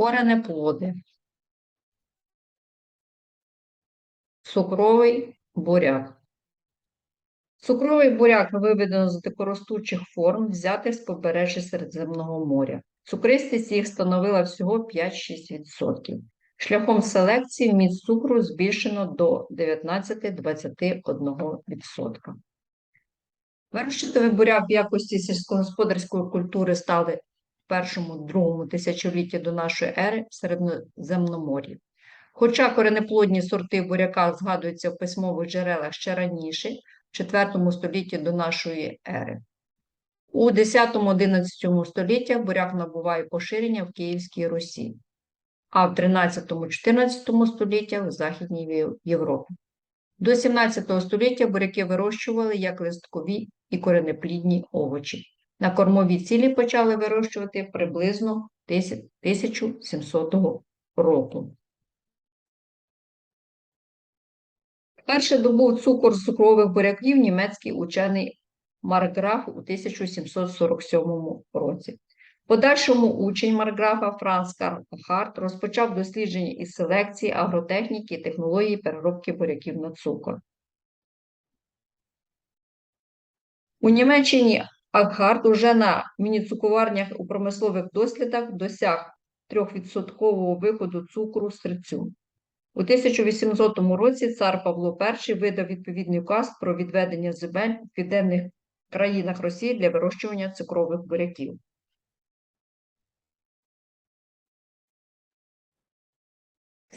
коренеплоди, цукровий буряк. Цукровий буряк виведено з дикоростучих форм, взятих з побережжя Середземного моря. Цукристість їх становила всього 5-6%. Шляхом селекції вміст цукру збільшено до 19-21%. Вирощувати буряк в якості сільськогосподарської культури стали в першому-другому тисячолітті до нашої ери в Середземномор'ї. Хоча коренеплодні сорти буряка згадуються в письмових джерелах ще раніше, в IV столітті до нашої ери. У 10-11 століттях буряк набуває поширення в Київській Русі, а в 13-14 століттях в Західній Європі. До 17 століття буряки вирощували як листкові і коренеплідні овочі. На кормові цілі почали вирощувати приблизно 1700 року. Перше добув цукор з цукрових буряків німецький учений Маркграф у 1747 році. Подальшому учень Маркграфа Франц Карл Харт розпочав дослідження із селекції, агротехніки і технології переробки буряків на цукор. У Німеччині Акхарт уже на мініцукуварнях у промислових дослідах досяг 3% виходу цукру з серцю. У 1800 році цар Павло І видав відповідний указ про відведення земель в південних країнах Росії для вирощування цукрових буряків.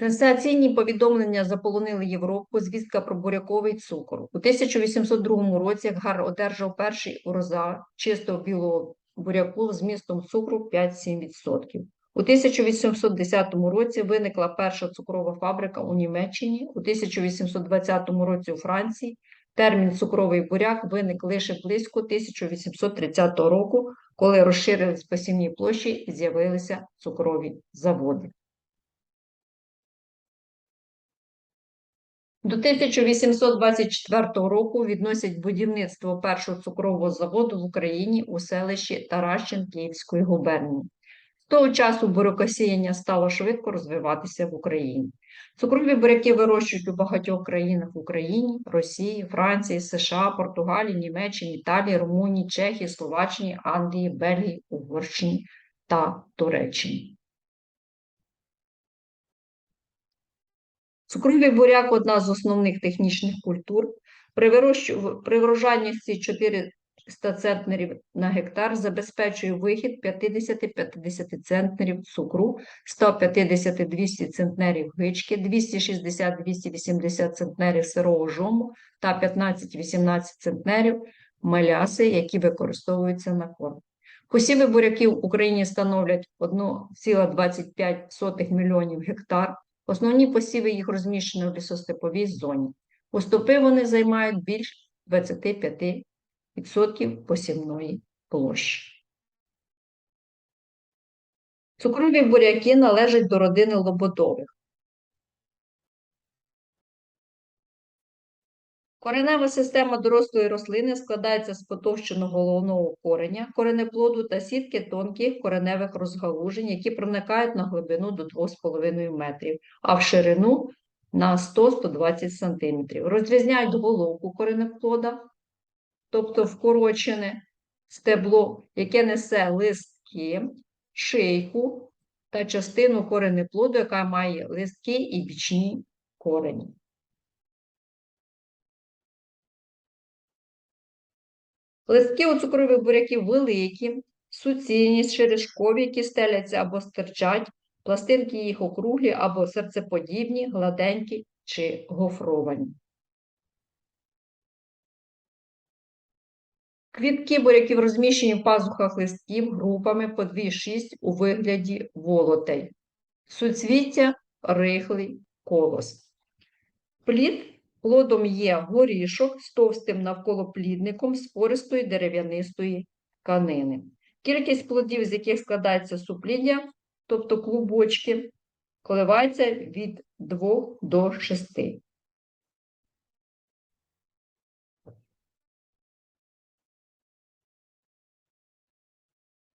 Сенсаційні повідомлення заполонили Європу, звістка про буряковий цукор. У 1802 році Гар одержав перший урожай чистого білого буряку з містом цукру 5-7%. У 1810 році виникла перша цукрова фабрика у Німеччині, у 1820 році у Франції. Термін цукровий буряк виник лише близько 1830 року, коли розширились посівні площі і з'явилися цукрові заводи. До 1824 року відносять будівництво першого цукрового заводу в Україні у селищі Таращин Київської губернії. З того часу бурякосіяння стало швидко розвиватися в Україні. Цукрові буряки вирощують у багатьох країнах в Україні, Росії, Франції, США, Португалії, Німеччині, Італії, Румунії, Чехії, Словаччині, Англії, Бельгії, Угорщині та Туреччині. Цукровий буряк одна з основних технічних культур. При, вирощу... При врожайності 400 центнерів на гектар забезпечує вихід 50-50 центнерів цукру, 150-200 центнерів гички, 260-280 центнерів сирого жому та 15-18 центнерів меляси, які використовуються на корм. Посіви буряків в Україні становлять 1,25 мільйонів гектар. Основні посіви їх розміщені в лісостеповій зоні. Уступи вони займають більш 25% посівної площі. Цукрові буряки належать до родини лоботових. Коренева система дорослої рослини складається з потовщеного головного кореня, коренеплоду та сітки тонких кореневих розгалужень, які проникають на глибину до 2,5 метрів, а в ширину на 100-120 см. Розрізняють головку коренеплода, тобто вкорочене стебло, яке несе листки, шийку та частину коренеплоду, яка має листки і бічні корені. Листки у цукрових буряків великі, суцільні, черешкові, які стеляться або стирчать, пластинки їх округлі або серцеподібні, гладенькі чи гофровані. Квітки буряків розміщені в пазухах листків групами по 2-6 у вигляді волотей. Суцвіття рихлий колос. Плід Плодом є горішок з товстим навколоплідником з пористої дерев'янистої тканини. Кількість плодів, з яких складається супліддя, тобто клубочки, коливається від 2 до 6.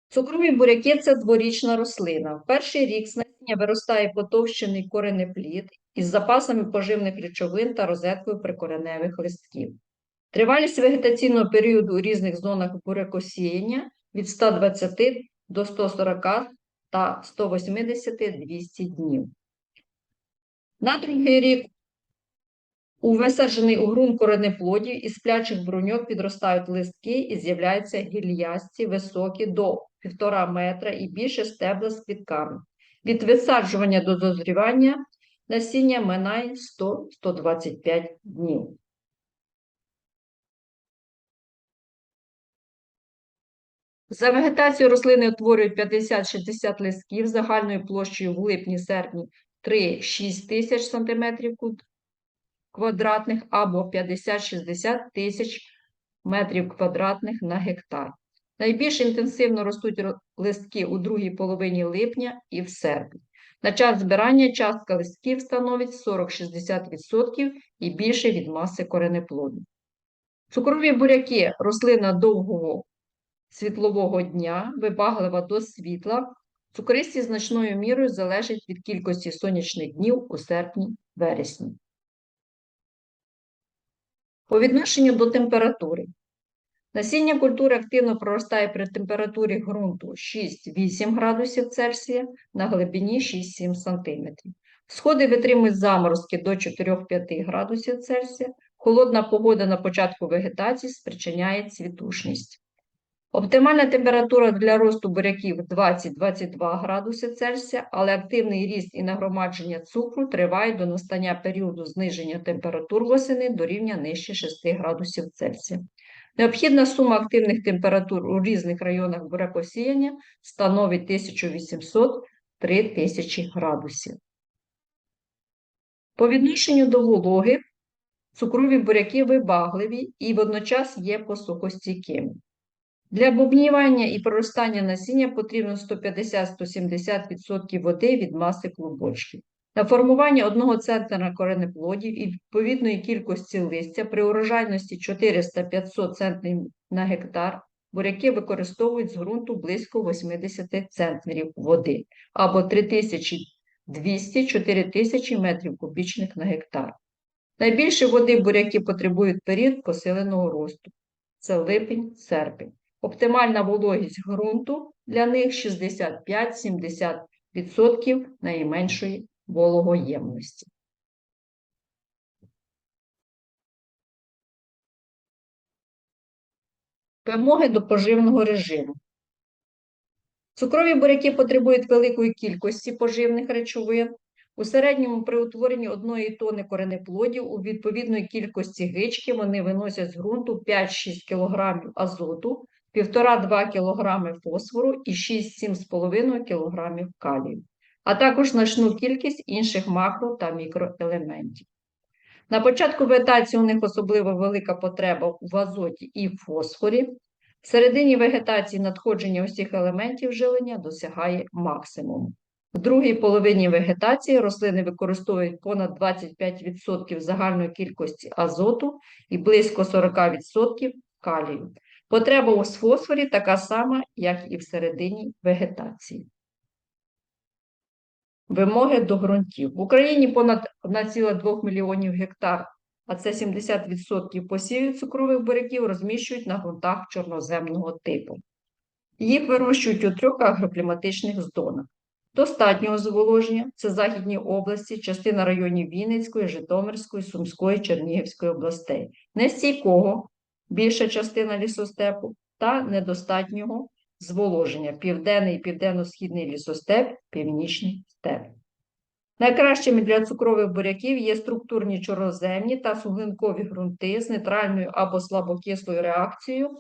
Цукрові буряки це дворічна рослина. В перший рік з насіння виростає потовщений коренеплід із запасами поживних речовин та розеткою прикореневих листків. Тривалість вегетаційного періоду у різних зонах бурякосіяння від 120 до 140 та 180-200 днів. На другий рік у висаджений у ґрунт коренеплодів із сплячих бруньок підростають листки і з'являються гіллясті, високі до 1,5 метра і більше стебла з квітками. Від висаджування до дозрівання насіння минає 100-125 днів. За вегетацією рослини утворюють 50-60 листків загальною площею в липні-серпні 3-6 тисяч сантиметрів квадратних або 50-60 тисяч метрів квадратних на гектар. Найбільш інтенсивно ростуть листки у другій половині липня і в серпні. На час збирання частка листків становить 40-60% і більше від маси коренеплоду. Цукрові буряки – рослина довгого світлового дня, вибаглива до світла. Цукристість значною мірою залежить від кількості сонячних днів у серпні-вересні. По відношенню до температури. Насіння культури активно проростає при температурі ґрунту 6-8 градусів Цельсія на глибині 6-7 см. Сходи витримують заморозки до 4-5 градусів Цельсія. Холодна погода на початку вегетації спричиняє цвітушність. Оптимальна температура для росту буряків 20-22 градуси Цельсія, але активний ріст і нагромадження цукру триває до настання періоду зниження температур восени до рівня нижче 6 градусів Цельсія. Необхідна сума активних температур у різних районах бурякосіяння становить 1800-3000 градусів. По відношенню до вологи цукрові буряки вибагливі і водночас є посухостійкими. Для бубнівання і проростання насіння потрібно 150-170% води від маси клубочків. На формування одного центра коренеплодів і відповідної кількості листя при урожайності 400-500 центнерів на гектар буряки використовують з ґрунту близько 80 центнерів води або 3200-4000 метрів кубічних на гектар. Найбільше води буряки потребують період посиленого росту. Це липень-серпень. Оптимальна вологість ґрунту для них 65-70% найменшої вологоємності. Вимоги до поживного режиму. Цукрові буряки потребують великої кількості поживних речовин. У середньому при утворенні одної тони коренеплодів у відповідної кількості гички вони виносять з ґрунту 5-6 кг азоту, 1,5-2 кг фосфору і 6-7,5 кг калію, а також значну кількість інших макро та мікроелементів. На початку вегетації у них особливо велика потреба в азоті і фосфорі. В середині вегетації надходження усіх елементів живлення досягає максимуму. В другій половині вегетації рослини використовують понад 25% загальної кількості азоту і близько 40% калію. Потреба у фосфорі така сама, як і в середині вегетації. Вимоги до ґрунтів. В Україні понад 1,2 мільйонів гектар, а це 70% посівів цукрових буряків розміщують на ґрунтах чорноземного типу. Їх вирощують у трьох агрокліматичних зонах. Достатнього зволоження це Західні області, частина районів Вінницької, Житомирської, Сумської, Чернігівської областей, нестійкого більша частина лісостепу та недостатнього зволоження південний і південно-східний лісостеп, північний степ. Найкращими для цукрових буряків є структурні чорноземні та суглинкові ґрунти з нейтральною або слабокислою реакцією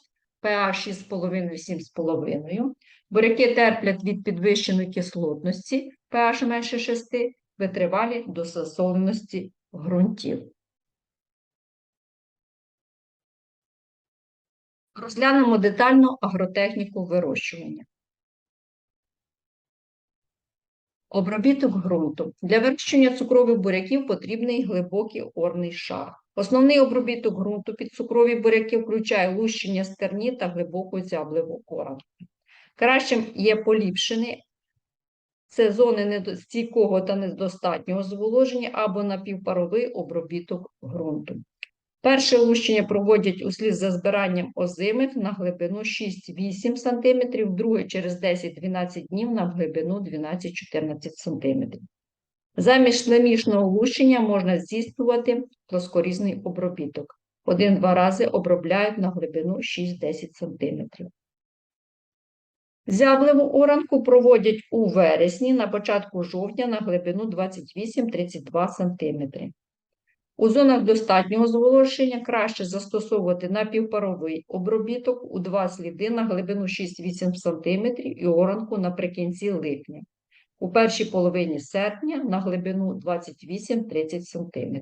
pH 6,5-7,5. Буряки терплять від підвищеної кислотності pH менше 6, витривалі до засоленості ґрунтів. Розглянемо детально агротехніку вирощування. Обробіток ґрунту. Для вирощення цукрових буряків потрібний глибокий орний шар. Основний обробіток ґрунту під цукрові буряки включає лущення стерні та глибоку зяблеву коранку. Кращим є поліпшений це зони стійкого та недостатнього зволоження або напівпаровий обробіток ґрунту. Перше лущення проводять услід за збиранням озимих на глибину 6-8 см, друге через 10-12 днів на глибину 12-14 см. Замість намішного лущення можна здійснювати плоскорізний обробіток. Один-два рази обробляють на глибину 6-10 см. Зябливу оранку проводять у вересні на початку жовтня на глибину 28-32 см. У зонах достатнього зволоження краще застосовувати напівпаровий обробіток у два сліди на глибину 6-8 см і оранку наприкінці липня. У першій половині серпня на глибину 28-30 см.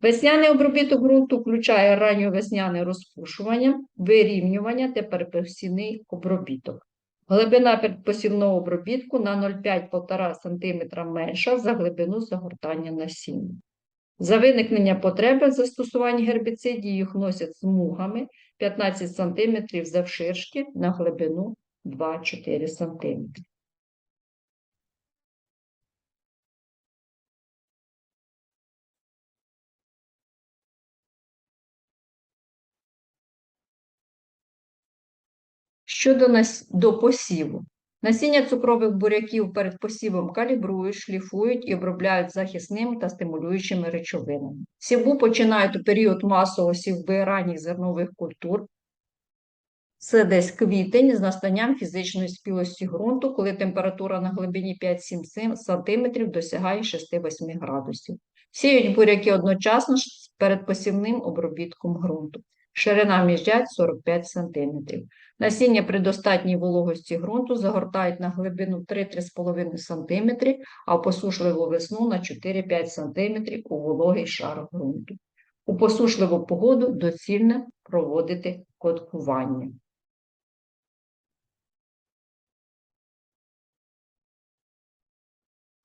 Весняний обробіток ґрунту включає ранньовесняне розпушування, вирівнювання та перепосівний обробіток. Глибина передпосівного обробітку на 0,5-1,5 см менша за глибину загортання насіння. За виникнення потреби застосування гербіцидів їх носять смугами 15 см завширшки на глибину 2-4 см. Щодо нас... до посіву. Насіння цукрових буряків перед посівом калібрують, шліфують і обробляють захисними та стимулюючими речовинами. Сівбу починають у період масового сівби ранніх зернових культур. Це десь квітень з настанням фізичної спілості ґрунту, коли температура на глибині 5-7 см досягає 6-8 градусів. Сіють буряки одночасно з передпосівним обробітком ґрунту. Ширина міждять 45 см. Насіння при достатній вологості ґрунту загортають на глибину 3-3,5 см, а в посушливу весну на 4-5 см у вологий шар ґрунту. У посушливу погоду доцільно проводити коткування.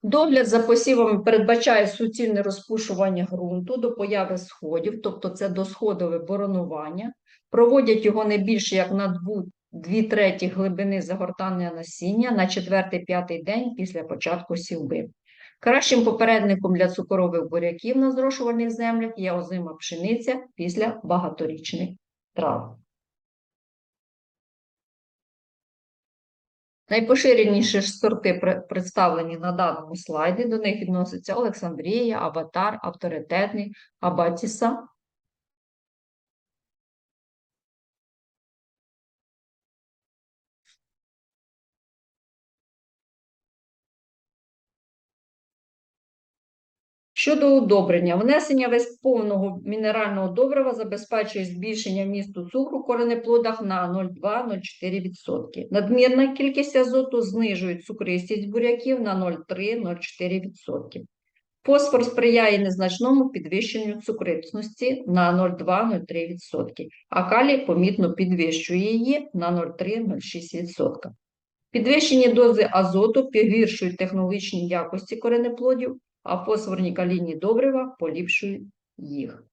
Догляд за посівами передбачає суцільне розпушування ґрунту до появи сходів, тобто це досходове боронування. Проводять його не більше як на 2 треті глибини загортання насіння на 4-5 день після початку сівби. Кращим попередником для цукрових буряків на зрошувальних землях є озима пшениця після багаторічних трав. Найпоширеніші ж сорти пре- представлені на даному слайді. До них відносяться Олександрія, Аватар, Авторитетний, Абатіса. Щодо удобрення, внесення весь повного мінерального добрива забезпечує збільшення вмісту цукру коренеплодах на 0,2-0,4%. Надмірна кількість азоту знижує цукристість буряків на 0,3-0,4%. Фосфор сприяє незначному підвищенню цукрисності на 0,2-0,3%, а калій помітно підвищує її на 0,3-0,6%. Підвищені дози азоту погіршують технологічні якості коренеплодів, а фосфорні калійні добрива поліпшують їх.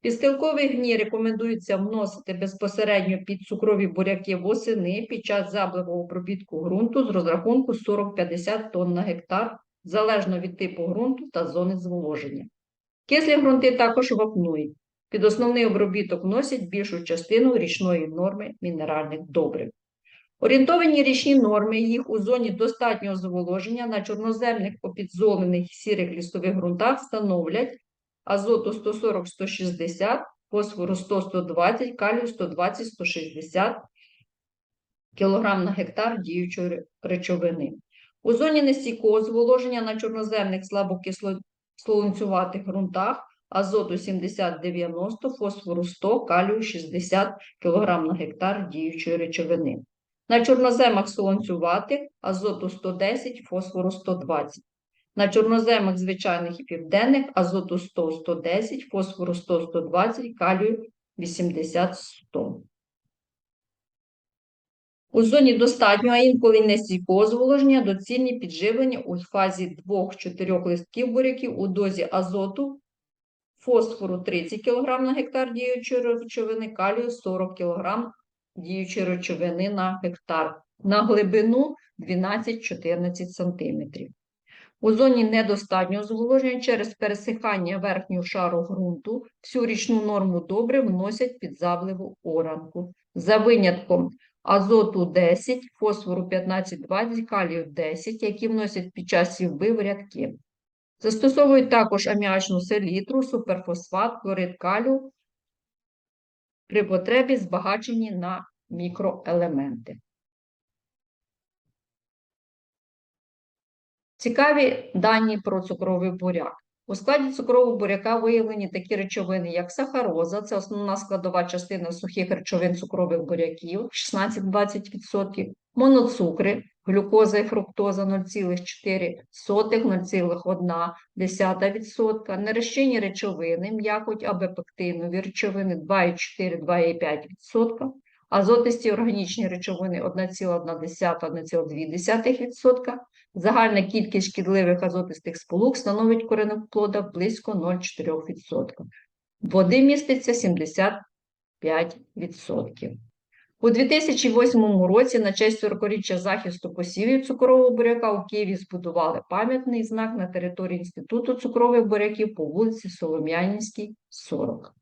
Підстилковий гній рекомендується вносити безпосередньо під цукрові буряки восени під час заблевого обробітку ґрунту з розрахунку 40-50 тонн на гектар, залежно від типу ґрунту та зони зволоження. Кислі ґрунти також вапнують. Під основний обробіток вносять більшу частину річної норми мінеральних добрив. Орієнтовані річні норми їх у зоні достатнього зволоження на чорноземних попідзолених сірих лісових ґрунтах становлять азоту 140-160, фосфору 100-120, калію 120-160 кг на гектар діючої речовини. У зоні нестійкого зволоження на чорноземних слабокислонцюватих ґрунтах азоту 70-90, фосфору 100, калію 60 кг на гектар діючої речовини. На чорноземах солонцюватих азоту 110, фосфору 120. На чорноземах звичайних і південних азоту 100-110, фосфору 100-120, калію 80-100. У зоні достатнього, а інколи нестійкого зволоження доцільні підживлення у фазі 2-4 листків буряків у дозі азоту, фосфору 30 кг на гектар діючої речовини, калію 40 кг діючої речовини на гектар на глибину 12-14 см. У зоні недостатнього зволоження через пересихання верхнього шару ґрунту всю річну норму добрив вносять під забливу оранку. За винятком азоту 10, фосфору 15-20, калію 10, які вносять під час сівби в рядки. Застосовують також аміачну селітру, суперфосфат, хлорид калію при потребі збагачені на мікроелементи. Цікаві дані про цукровий буряк. У складі цукрового буряка виявлені такі речовини, як сахароза, це основна складова частина сухих речовин цукрових буряків 16-20%, моноцукри, глюкоза і фруктоза 0,4, 0,1%, нерозчинні речовини, м'якоть або пектинові речовини 2,4-2,5%, азотисті органічні речовини 1,1-1,2%, Загальна кількість шкідливих азотистих сполук становить коренеплода близько 0,4%. Води міститься 75%. У 2008 році на честь 40-річчя захисту посівів цукрового буряка у Києві збудували пам'ятний знак на території Інституту цукрових буряків по вулиці Солом'янівській, 40.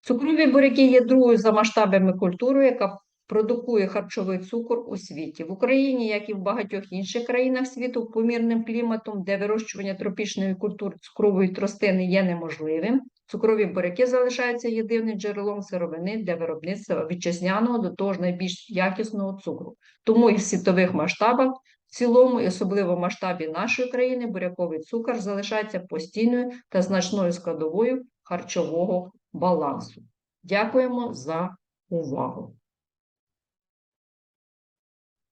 Цукрові буряки є другою за масштабами культурою, яка продукує харчовий цукор у світі. В Україні, як і в багатьох інших країнах світу, помірним кліматом, де вирощування тропічної культури цукрової тростини є неможливим, цукрові буряки залишаються єдиним джерелом сировини для виробництва вітчизняного, до того ж найбільш якісного цукру. Тому і в світових масштабах, в цілому, і особливо в масштабі нашої країни, буряковий цукор залишається постійною та значною складовою харчового балансу. Дякуємо за увагу!